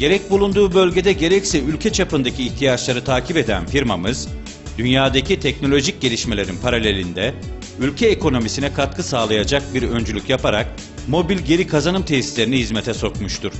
Gerek bulunduğu bölgede gerekse ülke çapındaki ihtiyaçları takip eden firmamız, dünyadaki teknolojik gelişmelerin paralelinde ülke ekonomisine katkı sağlayacak bir öncülük yaparak mobil geri kazanım tesislerini hizmete sokmuştur.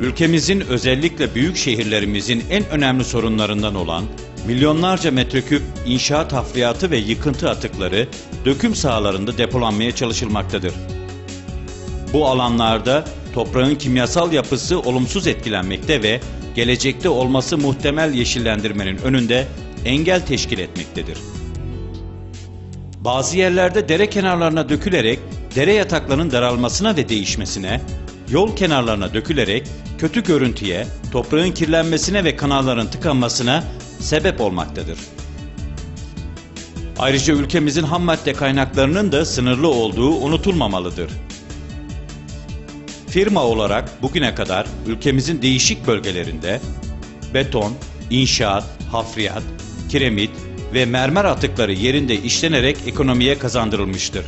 Ülkemizin özellikle büyük şehirlerimizin en önemli sorunlarından olan milyonlarca metreküp inşaat hafriyatı ve yıkıntı atıkları döküm sahalarında depolanmaya çalışılmaktadır. Bu alanlarda toprağın kimyasal yapısı olumsuz etkilenmekte ve gelecekte olması muhtemel yeşillendirmenin önünde engel teşkil etmektedir. Bazı yerlerde dere kenarlarına dökülerek dere yataklarının daralmasına ve değişmesine, yol kenarlarına dökülerek kötü görüntüye, toprağın kirlenmesine ve kanalların tıkanmasına sebep olmaktadır. Ayrıca ülkemizin ham madde kaynaklarının da sınırlı olduğu unutulmamalıdır. Firma olarak bugüne kadar ülkemizin değişik bölgelerinde beton, inşaat, hafriyat, kiremit ve mermer atıkları yerinde işlenerek ekonomiye kazandırılmıştır.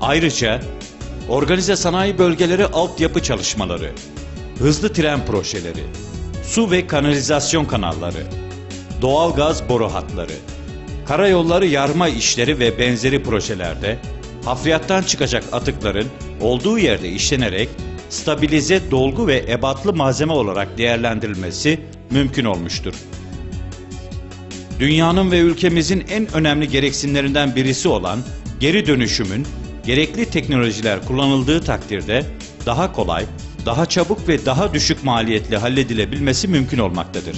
Ayrıca organize sanayi bölgeleri altyapı çalışmaları, hızlı tren projeleri, su ve kanalizasyon kanalları, doğal gaz boru hatları, karayolları yarma işleri ve benzeri projelerde hafriyattan çıkacak atıkların olduğu yerde işlenerek stabilize dolgu ve ebatlı malzeme olarak değerlendirilmesi mümkün olmuştur. Dünyanın ve ülkemizin en önemli gereksinlerinden birisi olan geri dönüşümün gerekli teknolojiler kullanıldığı takdirde daha kolay, daha çabuk ve daha düşük maliyetli halledilebilmesi mümkün olmaktadır.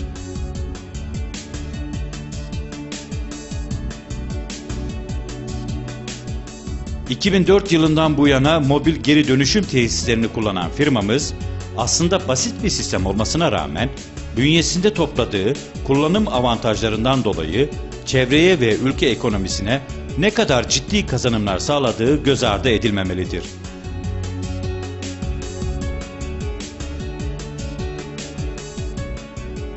...2004 yılından bu yana mobil geri dönüşüm tesislerini kullanan firmamız... ...aslında basit bir sistem olmasına rağmen... ...bünyesinde topladığı kullanım avantajlarından dolayı... ...çevreye ve ülke ekonomisine ne kadar ciddi kazanımlar sağladığı göz ardı edilmemelidir.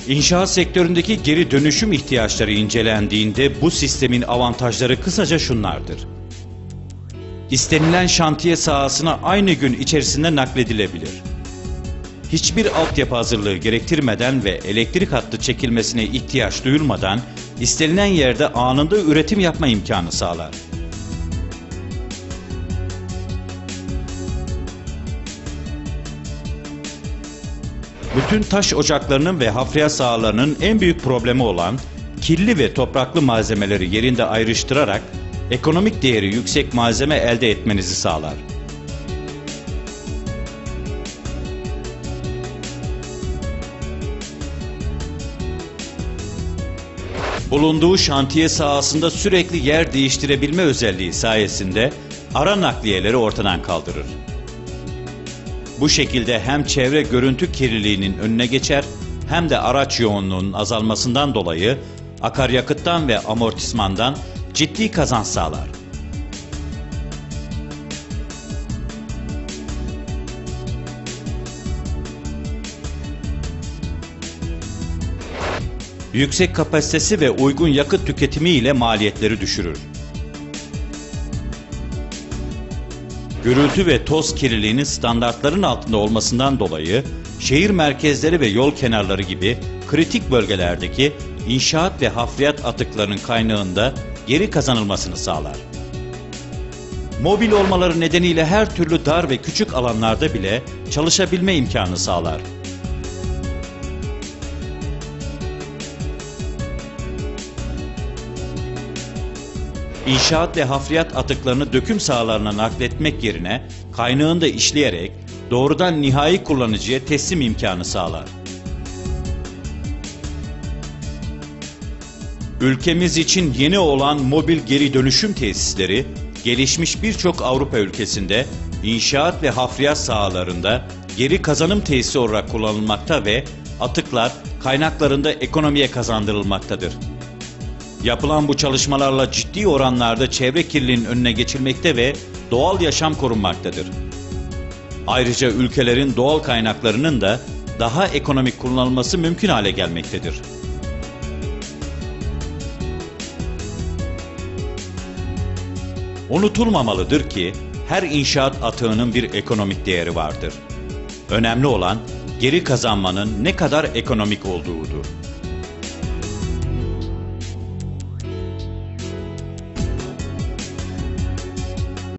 İnşaat sektöründeki geri dönüşüm ihtiyaçları incelendiğinde bu sistemin avantajları kısaca şunlardır. İstenilen şantiye sahasına aynı gün içerisinde nakledilebilir. Hiçbir altyapı hazırlığı gerektirmeden ve elektrik hattı çekilmesine ihtiyaç duyulmadan istenilen yerde anında üretim yapma imkanı sağlar. Bütün taş ocaklarının ve hafriyat sahalarının en büyük problemi olan kirli ve topraklı malzemeleri yerinde ayrıştırarak ekonomik değeri yüksek malzeme elde etmenizi sağlar. Bulunduğu şantiye sahasında sürekli yer değiştirebilme özelliği sayesinde ara nakliyeleri ortadan kaldırır. Bu şekilde hem çevre görüntü kirliliğinin önüne geçer hem de araç yoğunluğunun azalmasından dolayı akaryakıttan ve amortismandan ciddi kazanç sağlar. Yüksek kapasitesi ve uygun yakıt tüketimi ile maliyetleri düşürür. Gürültü ve toz kirliliğinin standartların altında olmasından dolayı şehir merkezleri ve yol kenarları gibi kritik bölgelerdeki inşaat ve hafriyat atıklarının kaynağında geri kazanılmasını sağlar. Mobil olmaları nedeniyle her türlü dar ve küçük alanlarda bile çalışabilme imkanı sağlar. İnşaat ve hafriyat atıklarını döküm sahalarına nakletmek yerine kaynağında işleyerek doğrudan nihai kullanıcıya teslim imkanı sağlar. Ülkemiz için yeni olan mobil geri dönüşüm tesisleri, gelişmiş birçok Avrupa ülkesinde inşaat ve hafriyat sahalarında geri kazanım tesisi olarak kullanılmakta ve atıklar kaynaklarında ekonomiye kazandırılmaktadır. Yapılan bu çalışmalarla ciddi oranlarda çevre kirliliğinin önüne geçilmekte ve doğal yaşam korunmaktadır. Ayrıca ülkelerin doğal kaynaklarının da daha ekonomik kullanılması mümkün hale gelmektedir. Unutulmamalıdır ki her inşaat atığının bir ekonomik değeri vardır. Önemli olan geri kazanmanın ne kadar ekonomik olduğudur.